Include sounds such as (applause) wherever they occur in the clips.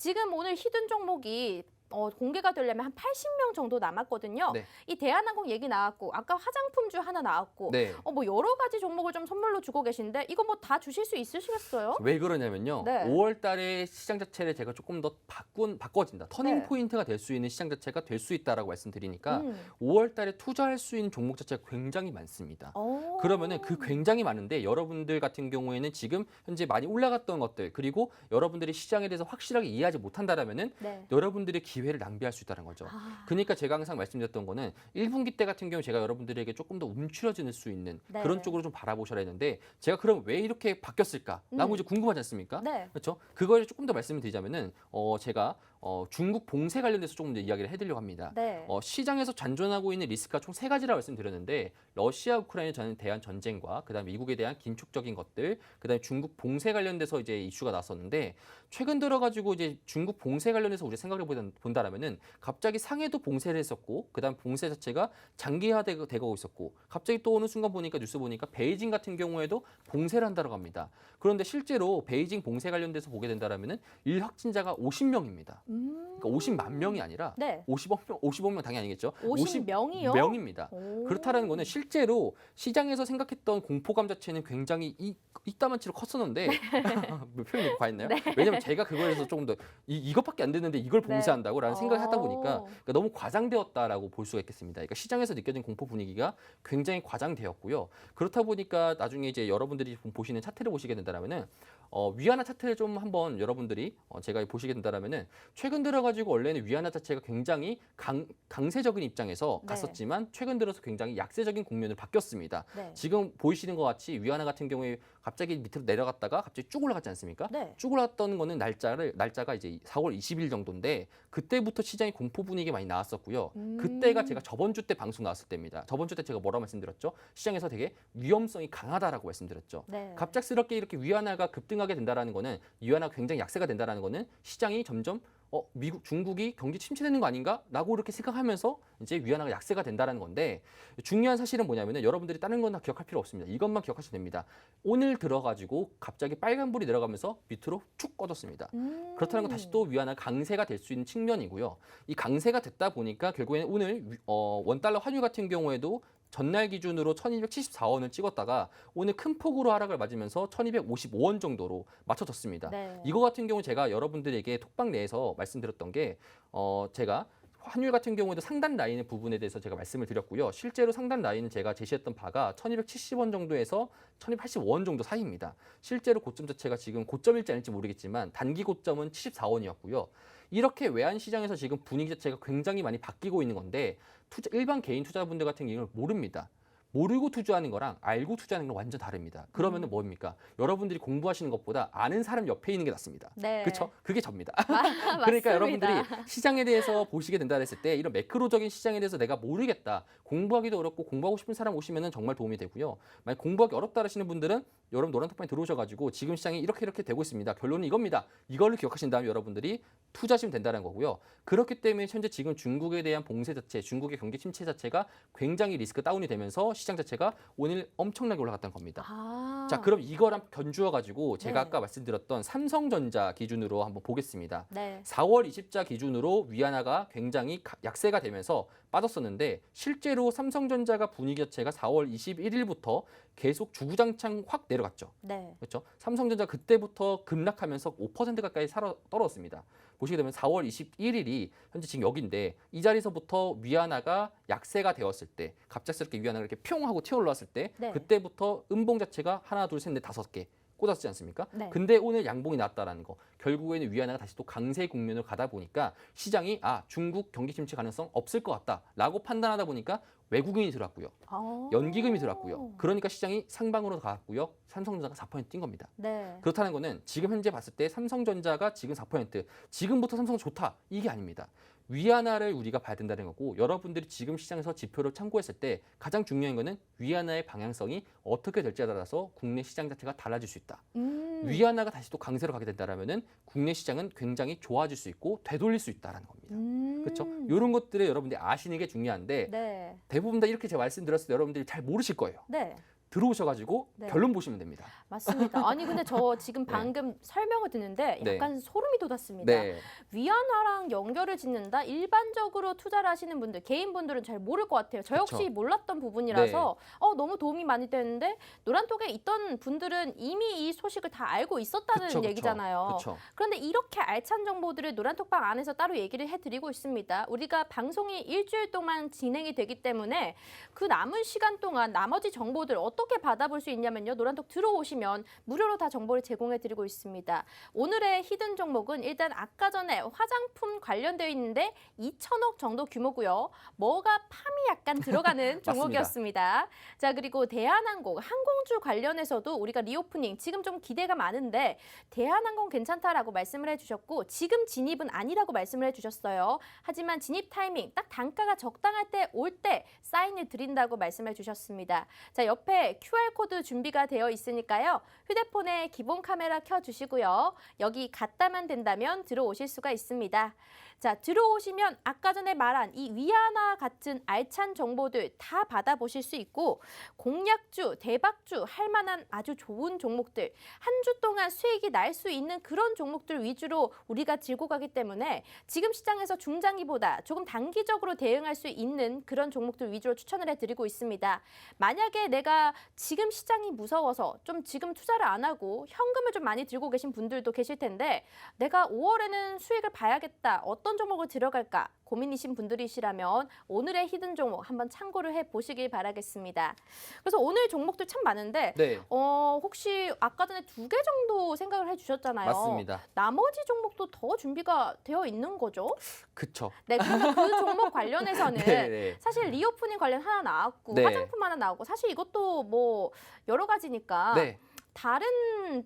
지금 오늘 히든 종목이 어, 공개가 되려면 한 80명 정도 남았거든요. 네. 이 대한항공 얘기 나왔고 아까 화장품주 하나 나왔고 네. 어, 뭐 여러 가지 종목을 좀 선물로 주고 계신데 이거 뭐 다 주실 수 있으시겠어요? 왜 그러냐면요. 네. 5월 달에 시장 자체를 제가 조금 더 바꾼 바꿔진다. 터닝 네. 포인트가 될 수 있는 시장 자체가 될 수 있다라고 말씀드리니까 음. 5월 달에 투자할 수 있는 종목 자체가 굉장히 많습니다. 어. 그러면은 그 굉장히 많은데 여러분들 같은 경우에는 지금 현재 많이 올라갔던 것들 그리고 여러분들이 시장에 대해서 확실하게 이해하지 못한다라면은 네. 여러분들의 기 회를 낭비할 수 있다는 거죠. 아. 그러니까 제가 항상 말씀드렸던 거는 1분기 때 같은 경우 제가 여러분들에게 조금 더 움츠러질 수 있는 네. 그런 쪽으로 좀 바라보셔야 되는데 제가 그럼 왜 이렇게 바뀌었을까? 라고 음. 이제 궁금하지 않습니까? 네. 그렇죠? 그거를 조금 더 말씀을 드리자면은 어 제가 어 중국 봉쇄 관련돼서 조금 더 이야기를 해드리려고 합니다. 네. 어, 시장에서 잔존하고 있는 리스크가 총 세 가지라고 말씀드렸는데 러시아 우크라이나에 대한 전쟁과 그다음 미국에 대한 긴축적인 것들, 그다음에 중국 봉쇄 관련돼서 이제 이슈가 나왔었는데 최근 들어가지고 이제 중국 봉쇄 관련해서 우리 생각을 보다- 본다라면은 갑자기 상해도 봉쇄를 했었고 그다음 봉쇄 자체가 장기화되고 되고 있었고 갑자기 또 어느 순간 보니까 뉴스 보니까 베이징 같은 경우에도 봉쇄를 한다고 합니다. 그런데 실제로 베이징 봉쇄 관련돼서 보게 된다라면은 일 확진자가 50명입니다. 음. 그러니까 50만 명이 아니라 네. 50억 명, 50억 명 당연히 아니겠죠. 50명이요? 명입니다. 오. 그렇다는 거는 실제로 시장에서 생각했던 공포감 자체는 굉장히 이, 이따만치로 컸었는데 (laughs) 뭐 표현이 과했나요? 네. 왜냐면 제가 그거에 대해서 조금 더 이, 이것밖에 안 됐는데 이걸 네. 봉쇄한다고라는 생각을 하다 보니까 어. 그러니까 너무 과장되었다라고 볼 수가 있겠습니다. 그러니까 시장에서 느껴진 공포 분위기가 굉장히 과장되었고요. 그렇다 보니까 나중에 이제 여러분들이 보시는 차트를 보시게 된다면은 어, 위안화 차트를 좀 한번 여러분들이 어, 제가 보시게 된다면은 최근 들어가지고 원래는 위안화 자체가 굉장히 강, 강세적인 입장에서 네. 갔었지만 최근 들어서 굉장히 약세적인 국면으로 바뀌었습니다. 네. 지금 보이시는 것 같이 위안화 같은 경우에 갑자기 밑으로 내려갔다가 갑자기 쭉 올라갔지 않습니까? 네. 쭉 올랐던 거는 날짜를 날짜가 이제 4월 20일 정도인데 그때부터 시장이 공포 분위기 많이 나왔었고요. 음. 그때가 제가 저번 주 때 방송 나왔을 때입니다. 저번 주 때 제가 뭐라고 말씀드렸죠? 시장에서 되게 위험성이 강하다라고 말씀드렸죠. 네. 갑작스럽게 이렇게 위안화가 급등하게 된다라는 거는 위안화가 굉장히 약세가 된다라는 거는 시장이 점점 어 미국 중국이 경기 침체되는 거 아닌가 라고 이렇게 생각하면서 이제 위안화가 약세가 된다라는 건데 중요한 사실은 뭐냐면은 여러분들이 다른 건 다 기억할 필요 없습니다. 이것만 기억하시면 됩니다. 오늘 들어가지고 갑자기 빨간불이 내려가면서 밑으로 쭉 꺼졌습니다. 음. 그렇다는 건 다시 또 위안화 강세가 될 수 있는 측면이고요. 이 강세가 됐다 보니까 결국에는 오늘 위- 어, 원달러 환율 같은 경우에도 전날 기준으로 1274원을 찍었다가 오늘 큰 폭으로 하락을 맞으면서 1255원 정도로 맞춰졌습니다. 네. 이거 같은 경우 제가 여러분들에게 톡방 내에서 말씀드렸던 게 어, 제가 환율 같은 경우에도 상단 라인의 부분에 대해서 제가 말씀을 드렸고요. 실제로 상단 라인은 제가 제시했던 바가 1270원 정도에서 1285원 정도 사이입니다. 실제로 고점 자체가 지금 고점일지 아닐지 모르겠지만 단기 고점은 74원이었고요. 이렇게 외환 시장에서 지금 분위기 자체가 굉장히 많이 바뀌고 있는 건데 투자, 일반 개인 투자분들 같은 경우는 모릅니다. 모르고 투자하는 거랑 알고 투자하는 건 완전 다릅니다. 그러면은 음. 뭡니까? 여러분들이 공부하시는 것보다 아는 사람 옆에 있는 게 낫습니다. 네. 그렇죠? 그게 접니다. 아, (laughs) 그러니까. 여러분들이 시장에 대해서 보시게 된다 했을 때 이런 매크로적인 시장에 대해서 내가 모르겠다. 공부하기도 어렵고 공부하고 싶은 사람 오시면은 정말 도움이 되고요. 만약 공부하기 어렵다 하시는 분들은 여러분 노란톡방에 들어오셔가지고 지금 시장이 이렇게 이렇게 되고 있습니다. 결론은 이겁니다. 이거를 기억하신 다음에 여러분들이 투자하시면 된다는 거고요. 그렇기 때문에 현재 지금 중국에 대한 봉쇄 자체, 중국의 경기 침체 자체가 굉장히 리스크 다운이 되면서 시장 자체가 오늘 엄청나게 올라갔다는 겁니다. 아. 자, 그럼 이거랑 견주어 가지고 제가 네. 아까 말씀드렸던 삼성전자 기준으로 한번 보겠습니다. 네. 4월 20자 기준으로 위안화가 굉장히 가- 약세가 되면서 빠졌었는데 실제로 삼성전자가 분위기 자체가 4월 21일부터 계속 주구장창 확 내려갔죠. 네. 그렇죠? 삼성전자 그때부터 급락하면서 5% 가까이 살아 떨어졌습니다. 보시게 되면 4월 21일이 현재 지금 여기인데 이 자리에서부터 위안화가 약세가 되었을 때 갑작스럽게 위안화가 이렇게 뿅 하고 튀어 올라왔을 때 네. 그때부터 음봉 자체가 하나 둘 셋 넷 다섯 개 꽂았지 않습니까? 네. 근데 오늘 양봉이 나왔다라는 거 결국에는 위안화가 다시 또 강세 국면으로 가다 보니까 시장이 아 중국 경기 침체 가능성 없을 것 같다라고 판단하다 보니까 외국인이 들어왔고요. 어. 연기금이 들어왔고요. 그러니까 시장이 상방으로 갔고요. 삼성전자가 4%뛴 겁니다. 네. 그렇다는 거는 지금 현재 봤을 때 삼성전자가 지금 4% 지금부터 삼성 좋다 이게 아닙니다. 위안화를 우리가 봐야 된다는 거고 여러분들이 지금 시장에서 지표를 참고했을 때 가장 중요한 거는 위안화의 방향성이 어떻게 될지에 따라서 국내 시장 자체가 달라질 수 있다. 음. 위안화가 다시 또 강세로 가게 된다라면은 국내 시장은 굉장히 좋아질 수 있고 되돌릴 수 있다라는 겁니다. 음. 그렇죠? 이런 것들을 여러분들이 아시는 게 중요한데 네. 대부분 다 이렇게 제가 말씀드렸을 때 여러분들이 잘 모르실 거예요. 네. 들어오셔가지고 네. 결론 보시면 됩니다. 맞습니다. (laughs) 아니 근데 저 지금 네. 방금 설명을 듣는데 네. 약간 소름이 돋았습니다. 네, 위안화랑 연결을 짓는다. 일반적으로 투자를 하시는 분들, 개인분들은 잘 모를 것 같아요. 저 역시 그쵸. 네. 몰랐던 부분이라서 어, 너무 도움이 많이 되는데 노란톡에 있던 분들은 이미 이 소식을 다 알고 있었다는 그쵸, 그쵸. 얘기잖아요. 그렇죠. 그런데 이렇게 알찬 정보들을 노란톡방 안에서 따로 얘기를 해드리고 있습니다. 우리가 방송이 일주일 동안 진행이 되기 때문에 그 남은 시간 동안 나머지 정보들 어떻게 받아볼 수 있냐면요. 노란톡 들어오시면 무료로 다 정보를 제공해 드리고 있습니다. 오늘의 히든 종목은 일단 아까 전에 화장품 관련되어 있는데 2천억 정도 규모고요. 뭐가 팜이 약간 들어가는 (laughs) 종목이었습니다. 자 그리고 대한항공 항공주 관련해서도 우리가 리오프닝 지금 좀 기대가 많은데 대한항공 괜찮다라고 말씀을 해 주셨고 지금 진입은 아니라고 말씀을 해 주셨어요. 하지만 진입 타이밍 딱 단가가 적당할 때 올때 사인을 드린다고 말씀해 주셨습니다. 자 옆에 QR 코드 준비가 되어 있으니까요. 휴대폰에 기본 카메라 켜주시고요. 여기 갔다만 된다면 들어오실 수가 있습니다. 자 들어오시면 아까 전에 말한 이 위안화 같은 알찬 정보들 다 받아보실 수 있고 공약주, 대박주 할 만한 아주 좋은 종목들 한 주 동안 수익이 날 수 있는 그런 종목들 위주로 우리가 들고 가기 때문에 지금 시장에서 중장기보다 조금 단기적으로 대응할 수 있는 그런 종목들 위주로 추천을 해드리고 있습니다. 만약에 내가 지금 시장이 무서워서 좀 지금 투자를 안 하고 현금을 좀 많이 들고 계신 분들도 계실 텐데 내가 5월에는 수익을 봐야겠다. 어떤 종목을 들어갈까? 고민이신 분들이시라면 오늘의 히든 종목 한번 참고를 해 보시길 바라겠습니다. 그래서 오늘 종목들 참 많은데 네, 어, 혹시 아까 전에 두 개 정도 생각을 해 주셨잖아요. 맞습니다. 나머지 종목도 더 준비가 되어 있는 거죠? 그쵸. 네, 그래서 그 (laughs) 종목 관련해서는 네, 네. 사실 리오프닝 관련 하나 나왔고 네. 화장품 하나 나오고 사실 이것도 뭐 여러 가지니까 네. 다른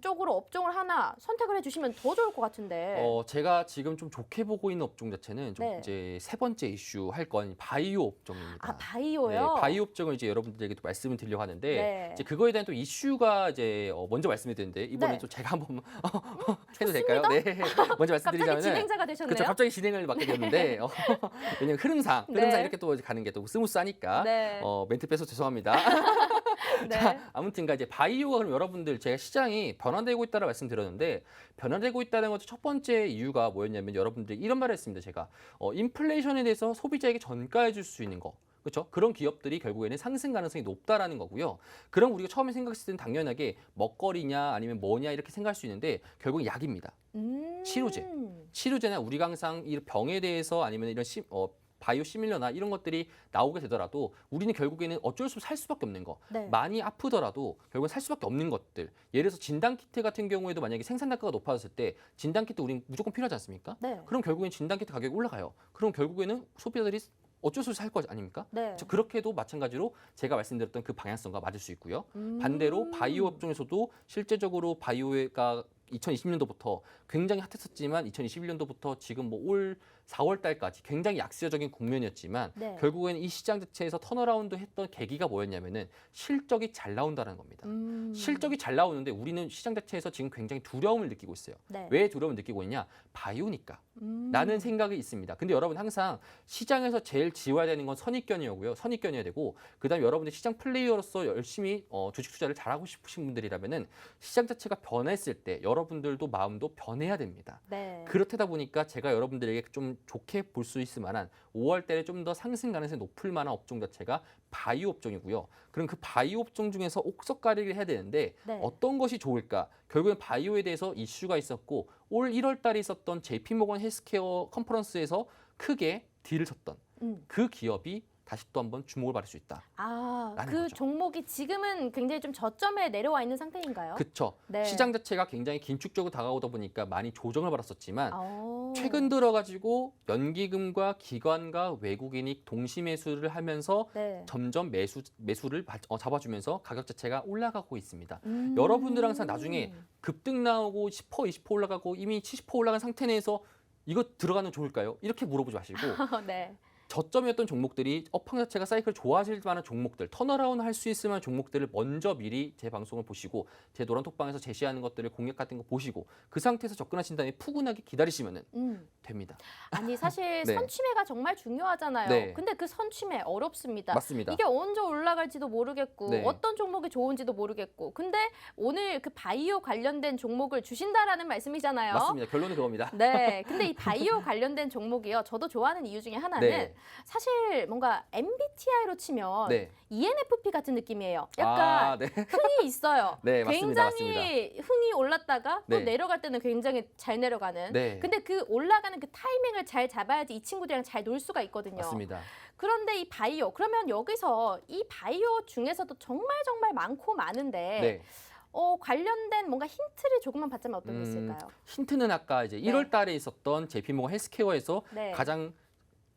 쪽으로 업종을 하나 선택을 해주시면 더 좋을 것 같은데. 어, 제가 지금 좀 좋게 보고 있는 업종 자체는 좀 네. 이제 세 번째 이슈 할 건 바이오 업종입니다. 아 바이오요? 네, 바이오 업종을 이제 여러분들에게 또 말씀을 드리려고 하는데 네. 이제 그거에 대한 또 이슈가 이제 어, 먼저 말씀을 드렸는데 이번에 네. 좀 제가 한번 (laughs) 해도 될까요? 네. 먼저 갑자기 말씀드리자면은 진행자가 되셨네요. 그렇죠. 갑자기 진행을 맡게 됐는데 어, 왜냐면 흐름상 네. 흐름상 이렇게 또 가는 게 또 스무스하니까 네. 어, 멘트 빼서 죄송합니다. (laughs) (laughs) 네. 자, 아무튼가 이제 바이오가 그럼 여러분들 제가 시장이 변화되고 있다라 말씀드렸는데 변화되고 있다는 것도 첫 번째 이유가 뭐였냐면 여러분들이 이런 말을 했습니다. 제가 어, 인플레이션에 대해서 소비자에게 전가해 줄 수 있는 거. 그렇죠? 그런 기업들이 결국에는 상승 가능성이 높다라는 거고요. 그럼 우리가 처음에 생각했을 때는 당연하게 먹거리냐 아니면 뭐냐 이렇게 생각할 수 있는데 결국 약입니다. 음. 치료제. 치료제나 우리가 항상 이 병에 대해서 아니면 이런 시, 어, 바이오 시밀러나 이런 것들이 나오게 되더라도 우리는 결국에는 어쩔 수 없이 살 수밖에 없는 거. 네. 많이 아프더라도 결국은 살 수밖에 없는 것들. 예를 들어서 진단 키트 같은 경우에도 만약에 생산 단가가 높아졌을 때 진단 키트 우린 무조건 필요하지 않습니까? 네. 그럼 결국엔 진단 키트 가격이 올라가요. 그럼 결국에는 소비자들이 어쩔 수 없이 살 거 아닙니까? 네. 저 그렇게도 마찬가지로 제가 말씀드렸던 그 방향성과 맞을 수 있고요. 음. 반대로 바이오 업종에서도 실제적으로 바이오가 2020년도부터 굉장히 핫했었지만 2021년도부터 지금 뭐올 4월 달까지 굉장히 약세적인 국면이었지만 네. 결국에는 이 시장 자체에서 턴어라운드 했던 계기가 뭐였냐면은 실적이 잘 나온다는 겁니다. 음. 실적이 잘 나오는데 우리는 시장 자체에서 지금 굉장히 두려움을 느끼고 있어요. 네. 왜 두려움을 느끼고 있냐? 바이오니까. 음. 라는 생각이 있습니다. 근데 여러분 항상 시장에서 제일 지워야 되는 건 선입견이고요. 선입견이어야 되고 그다음에 여러분들 시장 플레이어로서 열심히 어, 주식 투자를 잘하고 싶으신 분들이라면은 시장 자체가 변했을 때 여러분들도 마음도 변해야 됩니다. 네. 그렇다 보니까 제가 여러분들에게 좀 좋게 볼 수 있을 만한 5월 달에 좀 더 상승 가능성이 높을 만한 업종 자체가 바이오 업종이고요. 그럼 그 바이오 업종 중에서 옥석 가리를 해야 되는데 네. 어떤 것이 좋을까? 결국엔 바이오에 대해서 이슈가 있었고 올 1월 달에 있었던 JP 모건 헬스케어 컨퍼런스에서 크게 딜을 쳤던 음. 그 기업이 다시 또 한번 주목을 받을 수 있다. 아, 라는 그 거죠. 종목이 지금은 굉장히 좀 저점에 내려와 있는 상태인가요? 그쵸? 네. 시장 자체가 굉장히 긴축적으로 다가오다 보니까 많이 조정을 받았었지만 어. 최근 들어가지고 연기금과 기관과 외국인이 동시 매수를 하면서 네. 점점 매수 매수를 바- 어, 잡아주면서 가격 자체가 올라가고 있습니다. 음. 여러분들 항상 나중에 급등 나오고 10% 20% 올라가고 이미 70% 올라간 상태 내에서 이거 들어가는 좋을까요? 이렇게 물어보지 마시고 (laughs) 네. 저점이었던 종목들이 업황 자체가 사이클 좋아질 만한 종목들, 턴어라운드 할 수 있을 만한 종목들을 먼저 미리 제 방송을 보시고 제 노란 톡방에서 제시하는 것들을 공략 같은 거 보시고 그 상태에서 접근하신 다음에 푸근하게 기다리시면은 음. 됩니다. 아니 사실 (laughs) 네. 선취매가 정말 중요하잖아요. 네. 근데 그 선취매 어렵습니다. 맞습니다. 이게 언제 올라갈지도 모르겠고 네. 어떤 종목이 좋은지도 모르겠고 근데 오늘 그 바이오 관련된 종목을 주신다라는 말씀이잖아요. 맞습니다. 결론은 그겁니다. 네. 근데 이 (laughs) 바이오 관련된 종목이요. 저도 좋아하는 이유 중에 하나는 네. 사실 뭔가 MBTI로 치면 네. ENFP 같은 느낌이에요. 약간 아, 네. 흥이 있어요. (laughs) 네, 맞습니다. 굉장히 흥이 올랐다가 또 네. 내려갈 때는 굉장히 잘 내려가는. 네. 근데 그 올라가는 그 타이밍을 잘 잡아야지 이 친구들이랑 잘 놀 수가 있거든요. 맞습니다. 그런데 이 바이오 그러면 여기서 이 바이오 중에서도 정말 정말 많고 많은데 네. 어, 관련된 뭔가 힌트를 조금만 받자면 어떤 게 음, 있을까요? 힌트는 아까 이제 1월 달에 있었던 JP모건 헬스케어에서 네. 가장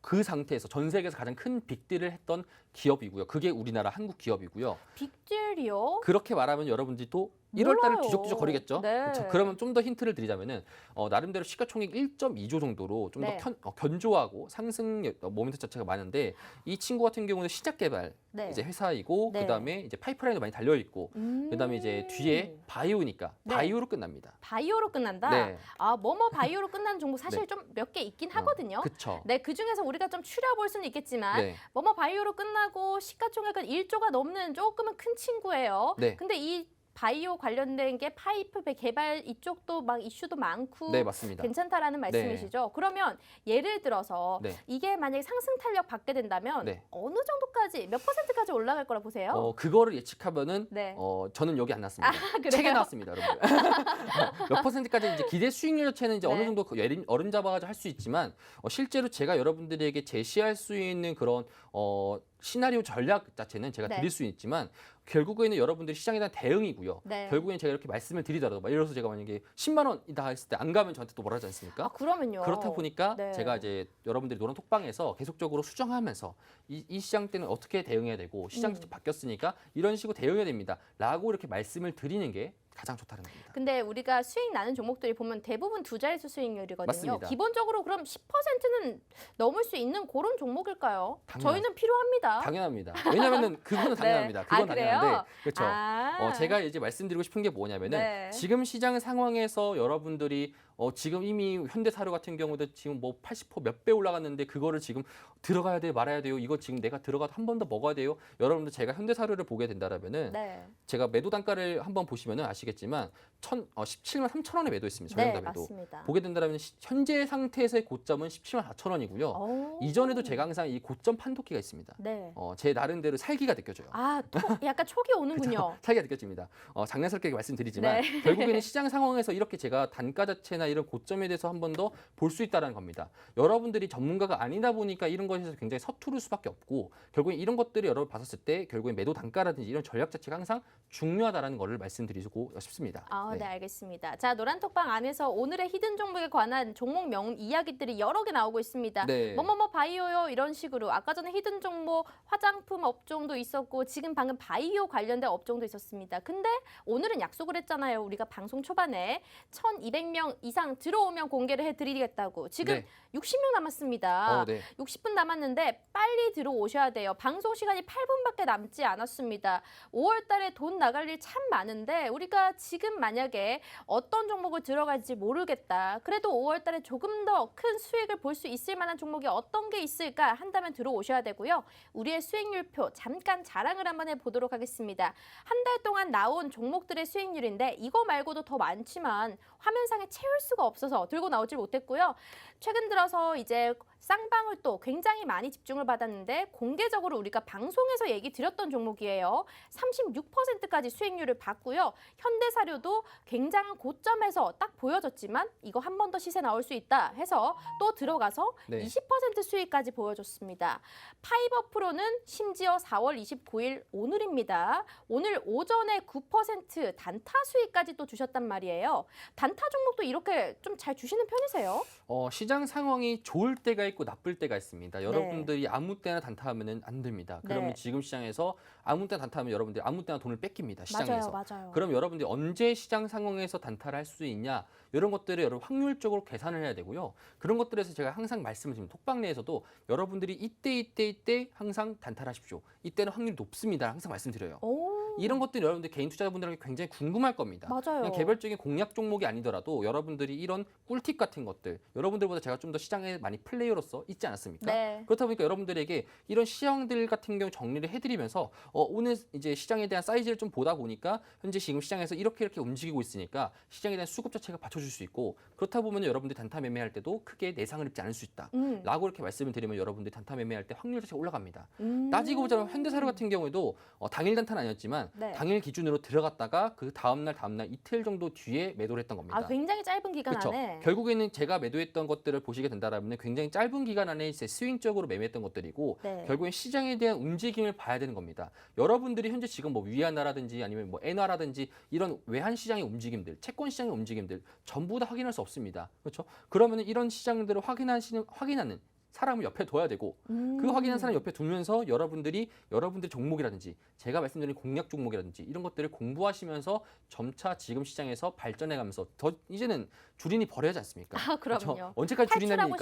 그 상태에서 전 세계에서 가장 큰 빅딜을 했던 기업이고요. 그게 우리나라 한국 기업이고요. 빅딜이요? 그렇게 말하면 여러분들이 또 1월 달을 몰라요. 뒤적뒤적 거리겠죠. 네. 그렇죠. 그러면 좀 더 힌트를 드리자면은 어, 나름대로 시가총액 1.2조 정도로 좀 더 네. 어, 견조하고 상승 여- 어, 모멘트 자체가 많은데 이 친구 같은 경우는 시작 개발 네. 이제 회사이고 네. 그다음에 이제 파이프라인도 많이 달려 있고 음. 그다음에 이제 뒤에 바이오니까 네. 바이오로 끝납니다. 바이오로 끝난다. 네. 아 뭐뭐 바이오로 끝나는 종목 사실 네. 좀 몇 개 있긴 하거든요. 그렇죠. 네, 그 중에서 우리가 좀 추려볼 수는 있겠지만 네. 뭐뭐 바이오로 끝나고 시가총액은 1조가 넘는 조금은 큰 친구예요. 네. 근데 이 바이오 관련된 게 파이프 개발 이쪽도 막 이슈도 많고 네, 맞습니다. 괜찮다라는 말씀이시죠. 그러면 예를 들어서 네. 이게 만약에 상승 탄력 받게 된다면 네. 어느 정도까지 몇 퍼센트까지 올라갈 거라 보세요? 어, 그거를 예측하면은 네. 어, 저는 여기 안 났습니다. 그래요? 책에 나왔습니다, 여러분. (laughs) 몇 퍼센트까지 이제 기대 수익률 자체는 이제 네. 어느 정도 그 어른 잡아가지고 할 수 있지만 어, 실제로 제가 여러분들에게 제시할 수 있는 그런 어, 시나리오 전략 자체는 제가 네. 드릴 수 있지만 결국에는 여러분들이 시장에 대한 대응이고요. 네. 결국에는 제가 이렇게 말씀을 드리더라도 막 예를 들어서 제가 만약에 10만 원이다 했을 때 안 가면 저한테 또 뭐라 하지 않습니까? 아, 그러면요. 그렇다 보니까 네. 제가 이제 여러분들이 노란 톡방에서 계속적으로 수정하면서 이, 이 시장 때는 어떻게 대응해야 되고 시장 음. 바뀌었으니까 이런 식으로 대응해야 됩니다.라고 이렇게 말씀을 드리는 게 가장 좋다는 겁니다. 근데 우리가 수익 나는 종목들이 보면 대부분 두 자릿수 수익률이거든요. 맞습니다. 기본적으로 그럼 10%는 넘을 수 있는 그런 종목일까요? 당연하죠. 저희는 필요합니다. 당연합니다. 왜냐하면은 그거는 (laughs) 당연합니다. 그건 아, 그래요? 당연한데 그렇죠. 아. 어, 제가 이제 말씀드리고 싶은 게 뭐냐면은 네. 지금 시장 상황에서 여러분들이 어, 지금 이미 현대사료 같은 경우도 지금 뭐 80%몇 배 올라갔는데 그거를 지금 들어가야 돼요, 말아야 돼요. 이거 지금 내가 들어가도 한번 더 먹어야 돼요. 여러분들 제가 현대사료를 보게 된다라면은 네. 제가 매도 단가를 한번 보시면은 아시겠지만 천, 어, 17만 3천 원에 매도했습니다. 네, 저렴가 매도. 맞습니다. 보게 된다면 시- 현재 상태에서의 고점은 17만 4천 원이고요. 오. 이전에도 제가 항상 이 고점 판도기가 있습니다. 네. 어, 제 나름대로 살기가 느껴져요. 아, 톡, 약간 촉이 (laughs) 오는군요. 살기가 느껴집니다. 어, 장난스럽게 말씀드리지만 네. 결국에는 시장 상황에서 이렇게 제가 단가 자체나 이런 고점에 대해서 한 번 더 볼 수 있다는 겁니다. 여러분들이 전문가가 아니다 보니까 이런 것에서 굉장히 서투를 수밖에 없고 결국에 이런 것들이 여러분 봤었을 때 결국엔 매도 단가라든지 이런 전략 자체가 항상 중요하다는 것을 말씀드리고 싶습니다. 아, 네. 네. 알겠습니다. 자, 노란톡방 안에서 오늘의 히든 종목에 관한 종목 명 이야기들이 여러 개 나오고 있습니다. 네. 뭐뭐뭐 바이오요 이런 식으로 아까 전에 히든 종목 화장품 업종도 있었고 지금 방금 바이오 관련된 업종도 있었습니다. 근데 오늘은 약속을 했잖아요. 우리가 방송 초반에 1,200명 이상 들어오면 공개를 해드리겠다고. 지금 네. 60명 남았습니다. 어, 네. 60분 남았는데 빨리 들어오셔야 돼요. 방송 시간이 8분밖에 남지 않았습니다. 5월 달에 돈 나갈 일 참 많은데 우리가 지금 만약에 어떤 종목을 들어갈지 모르겠다. 그래도 5월 달에 조금 더 큰 수익을 볼 수 있을 만한 종목이 어떤 게 있을까 한다면 들어오셔야 되고요. 우리의 수익률표 잠깐 자랑을 한번 해보도록 하겠습니다. 한 달 동안 나온 종목들의 수익률인데 이거 말고도 더 많지만 화면상에 채울 수가 없어서 들고 나오질 못했고요. 최근 들어서 이제 쌍방울 또 굉장히 많이 집중을 받았는데 공개적으로 우리가 방송에서 얘기 드렸던 종목이에요. 36%까지 수익률을 봤고요. 현대사료도 굉장한 고점에서 딱 보여졌지만 이거 한 번 더 시세 나올 수 있다 해서 또 들어가서 네. 20% 수익까지 보여줬습니다. 파이버 프로는 심지어 4월 29일 오늘입니다. 오늘 오전에 9% 단타 수익까지 또 주셨단 말이에요. 단타 종목도 이렇게 좀 잘 주시는 편이세요? 어, 시장 상황이 좋을 때가 있고 나쁠 때가 네. 있습니다. 여러분들이 아무 때나 단타하면 안 됩니다. 그러면 네. 지금 시장에서 아무 때나 단타하면 여러분들이 아무 때나 돈을 뺏깁니다. 시장에서. 맞아요, 맞아요. 그럼 여러분들이 언제 시장 상황에서 단타를 할 수 있냐? 이런 것들을 여러분 확률적으로 계산을 해야 되고요. 그런 것들에서 제가 항상 말씀을 드립니다. 톡방 내에서도 여러분들이 이때 이때 이때 항상 단타하십시오. 이때는 확률이 높습니다. 항상 말씀드려요. 오. 이런 것들이 여러분들 개인 투자자분들에게 굉장히 궁금할 겁니다. 맞아요. 개별적인 공략 종목이 아니더라도 여러분들이 이런 꿀팁 같은 것들 여러분들보다 제가 좀 더 시장에 많이 플레이어로서 있지 않았습니까? 네. 그렇다 보니까 여러분들에게 이런 시장들 같은 경우 정리를 해드리면서 어, 오늘 이제 시장에 대한 사이즈를 좀 보다 보니까 현재 지금 시장에서 이렇게 이렇게 움직이고 있으니까 시장에 대한 수급 자체가 받쳐줄 수 있고 그렇다 보면 여러분들이 단타 매매할 때도 크게 내상을 입지 않을 수 있다. 음. 라고 이렇게 말씀을 드리면 여러분들이 단타 매매할 때 확률 자체가 올라갑니다. 음. 따지고 보자면 현대사료 같은 경우에도 어, 당일 단타는 아니었지만 네. 당일 기준으로 들어갔다가 그 다음 날 다음 날 이틀 정도 뒤에 매도를 했던 겁니다. 아, 굉장히 짧은 기간 그렇죠. 안에. 결국에는 제가 매도했던 것들을 보시게 된다라면 굉장히 짧은 기간 안에 이제 스윙적으로 매매했던 것들이고 네. 결국엔 시장에 대한 움직임을 봐야 되는 겁니다. 여러분들이 현재 지금 뭐 위안화라든지 아니면 뭐 엔화라든지 이런 외환 시장의 움직임들, 채권 시장의 움직임들 전부 다 확인할 수 없습니다. 그렇죠? 그러면 이런 시장들을 확인하시는 확인하는 사람을 옆에 둬야 되고 그 음. 확인한 사람 옆에 두면서 여러분들이 여러분들 종목이라든지 제가 말씀드린 공략 종목이라든지 이런 것들을 공부하시면서 점차 지금 시장에서 발전해가면서 더 이제는 주린이 버려야지 않습니까? 아, 그럼요. 그렇죠? 언제까지?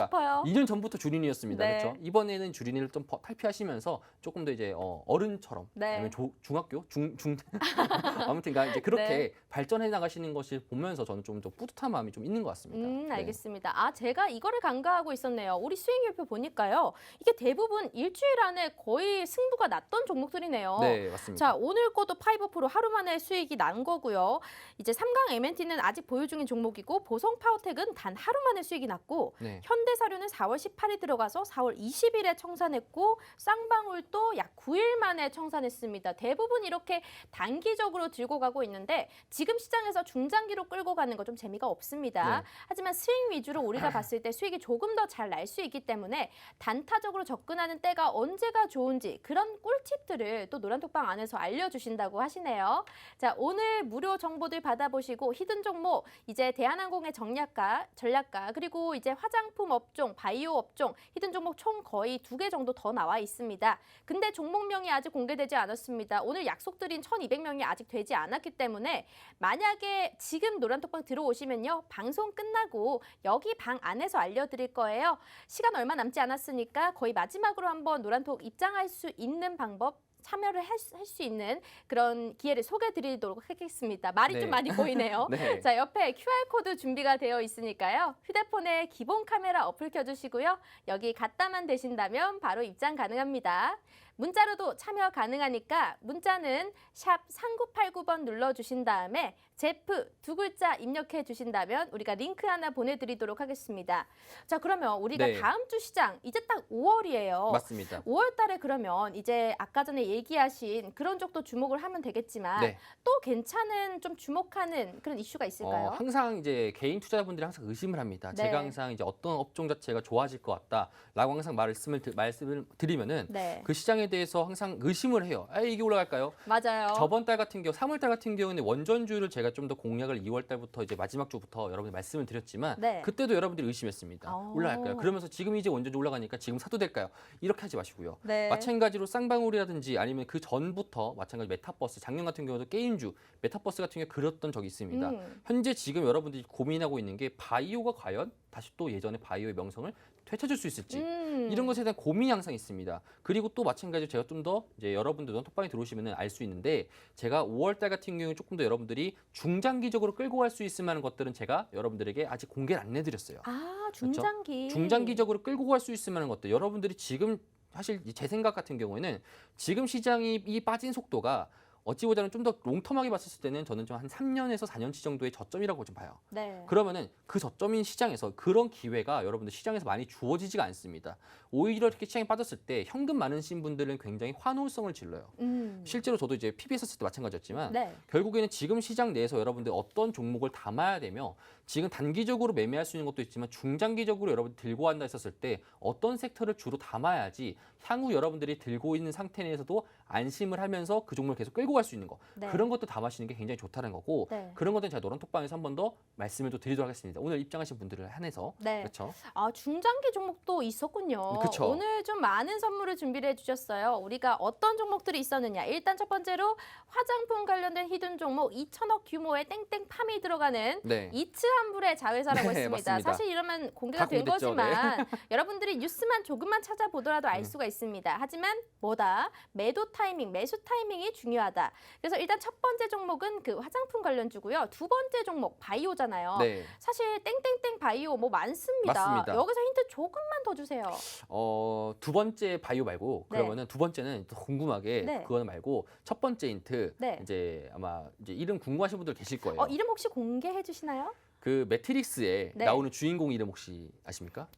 싶어요. 2년 전부터 주린이였습니다. 네. 그렇죠? 이번에는 주린이를 좀 퍼- 탈피하시면서 조금 더 이제 어, 어른처럼 네. 아니면 조- 중학교 중 중 (laughs) 아무튼 그러니까 이제 그렇게 네. 발전해 나가시는 것을 보면서 저는 좀 더 뿌듯한 마음이 좀 있는 것 같습니다. 음, 네. 알겠습니다. 아, 제가 이거를 간과하고 있었네요. 우리 수익률표 보니까요. 이게 대부분 일주일 안에 거의 승부가 났던 종목들이네요. 네, 맞습니다. 자, 오늘 거도 파이버 프로 하루 만에 수익이 난 거고요. 이제 삼강 MNT는 아직 보유 중인 종목이고 보성 파워텍은 단 하루 만에 수익이 났고 네. 현대사료는 4월 18일 들어가서 4월 20일에 청산했고 쌍방울도 약 9일 만에 청산했습니다. 대부분 이렇게 단기적으로 들고 가고 있는데 지금 시장에서 중장기로 끌고 가는 거 좀 재미가 없습니다. 네. 하지만 스윙 위주로 우리가 봤을 때 수익이 조금 더 잘 날 수 있기 때문에 단타적으로 접근하는 때가 언제가 좋은지 그런 꿀팁들을 또 노란톡방 안에서 알려주신다고 하시네요. 자 오늘 무료 정보들 받아보시고 히든 종목 이제 대한항공의 전략가, 전략가 그리고 이제 화장품 업종, 바이오 업종 히든 종목 총 거의 두 개 정도 더 나와 있습니다. 근데 종목명이 아직 공개되지 않았습니다. 오늘 약속드린 1,200명이 아직 되지 않았기 때문에 만약에 지금 노란톡방 들어오시면요. 방송 끝나고 여기 방 안에서 알려드릴 거예요. 시간 얼마 남지 않았으니까 거의 마지막으로 한번 노란톡 입장할 수 있는 방법 참여를 할수 있는 그런 기회를 소개해 드리도록 하겠습니다. 말이 네. 좀 많이 보이네요. (laughs) 네. 자, 옆에 QR코드 준비가 되어 있으니까요. 휴대폰에 기본 카메라 어플 켜주시고요. 여기 갖다만 되신다면 바로 입장 가능합니다. 문자로도 참여 가능하니까 문자는 샵 3989번 눌러주신 다음에 제프 두 글자 입력해 주신다면 우리가 링크 하나 보내드리도록 하겠습니다. 자, 그러면 우리가 네. 다음 주 시장 이제 딱 5월이에요. 맞습니다. 5월 달에 그러면 이제 아까 전에 얘기하신 그런 쪽도 주목을 하면 되겠지만 네. 또 괜찮은 좀 주목하는 그런 이슈가 있을까요? 어, 항상 이제 개인 투자자분들이 항상 의심을 합니다. 네. 제가 항상 이제 어떤 업종 자체가 좋아질 것 같다라고 항상 말씀을 드, 말씀을 드리면은 네, 그 시장에 대해서 항상 의심을 해요. 아, 이게 올라갈까요? 맞아요. 저번 달 같은 경우, 3월 달 같은 경우는 원전주를 제가 좀 더 공략을 2월 달부터 이제 마지막 주부터 여러분들 말씀을 드렸지만 네. 그때도 여러분들이 의심했습니다. 어. 올라갈까요? 그러면서 지금 이제 원전주 올라가니까 지금 사도 될까요? 이렇게 하지 마시고요. 네. 마찬가지로 쌍방울이라든지 아니면 그 전부터 마찬가지 메타버스 작년 같은 경우도 게임주 메타버스 같은 경우에 그렸던 적이 있습니다. 음, 현재 지금 여러분들이 고민하고 있는 게 바이오가 과연 다시 또 예전의 바이오의 명성을 되찾을 수 있을지 음. 이런 것에 대한 고민이 항상 있습니다. 그리고 또 마찬가지로 제가 좀 더 이제 여러분들도 톡방에 들어오시면 알 수 있는데 제가 5월 달 같은 경우에 조금 더 여러분들이 중장기적으로 끌고 갈 수 있을 만한 것들은 제가 여러분들에게 아직 공개를 안 해드렸어요. 아 중장기. 중장기적으로 끌고 갈 수 있을 만한 것들 여러분들이 지금 사실 제 생각 같은 경우에는 지금 시장이 이 빠진 속도가 어찌 보자면 좀 더 롱텀하게 봤을 때는 저는 좀 한 3년에서 4년치 정도의 저점이라고 좀 봐요. 네. 그러면은 그 저점인 시장에서 그런 기회가 여러분들 시장에서 많이 주어지지가 않습니다. 오히려 이렇게 시장이 빠졌을 때 현금 많으신 분들은 굉장히 환호성을 질러요. 음. 실제로 저도 이제 PBS 했을 때 마찬가지였지만 네. 결국에는 지금 시장 내에서 여러분들 어떤 종목을 담아야 되며 지금 단기적으로 매매할 수 있는 것도 있지만 중장기적으로 여러분 들고 한다 했었을 때 어떤 섹터를 주로 담아야지 향후 여러분들이 들고 있는 상태 내에서도 안심을 하면서 그 종목을 계속 끌고 갈 수 있는 거 네. 그런 것도 담아시는 게 굉장히 좋다는 거고 네. 그런 것들은 제가 노란 톡방에서 한 번 더 말씀을 또 드리도록 하겠습니다. 오늘 입장하신 분들을 한해서 네. 그렇죠. 아 중장기 종목도 있었군요. 그쵸. 오늘 좀 많은 선물을 준비를 해주셨어요. 우리가 어떤 종목들이 있었느냐. 일단 첫 번째로 화장품 관련된 히든 종목 2천억 규모의 땡땡 팜이 들어가는 네. 이츠 환불의 자회사라고 (laughs) 네, 했습니다. 맞습니다. 사실 이러면 공개가 다 된 공개됐죠, 거지만 (laughs) 여러분들이 뉴스만 조금만 찾아보더라도 알 음. 수가 있습니다. 하지만 뭐다? 매도 타이밍, 매수 타이밍이 중요하다. 그래서 일단 첫 번째 종목은 그 화장품 관련주고요. 두 번째 종목 바이오잖아요. 네. 사실 땡땡땡 바이오 뭐 많습니다. 맞습니다. 여기서 힌트 조금만 더 주세요. 어, 두 번째 바이오 말고 네. 그러면은 두 번째는 또 궁금하게 네. 그거는 말고 첫 번째 힌트 네. 이제 아마 이제 이름 궁금하신 분들 계실 거예요. 어, 이름 혹시 공개해 주시나요? 그 매트릭스에 네. 나오는 주인공 이름 혹시 아십니까?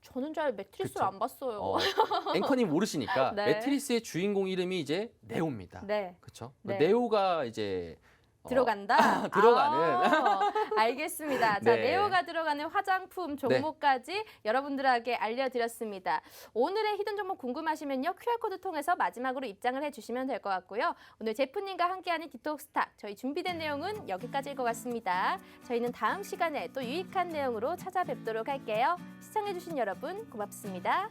저는 잘 매트리스를 그쵸. 안 봤어요. 어, (laughs) 앵커님 모르시니까 네. 매트릭스의 주인공 이름이 이제 네오입니다. 네. 그렇죠? 네. 네오가 이제 어, 들어간다. (laughs) 들어가는. 아, 알겠습니다. 자, 네. 네오가 들어가는 화장품 종목까지 여러분들에게 알려드렸습니다. 오늘의 히든 종목 궁금하시면요 QR 코드 통해서 마지막으로 입장을 해주시면 될 것 같고요. 오늘 제프님과 함께하는 디톡스탁 저희 준비된 내용은 여기까지일 것 같습니다. 저희는 다음 시간에 또 유익한 내용으로 찾아뵙도록 할게요. 시청해주신 여러분 고맙습니다.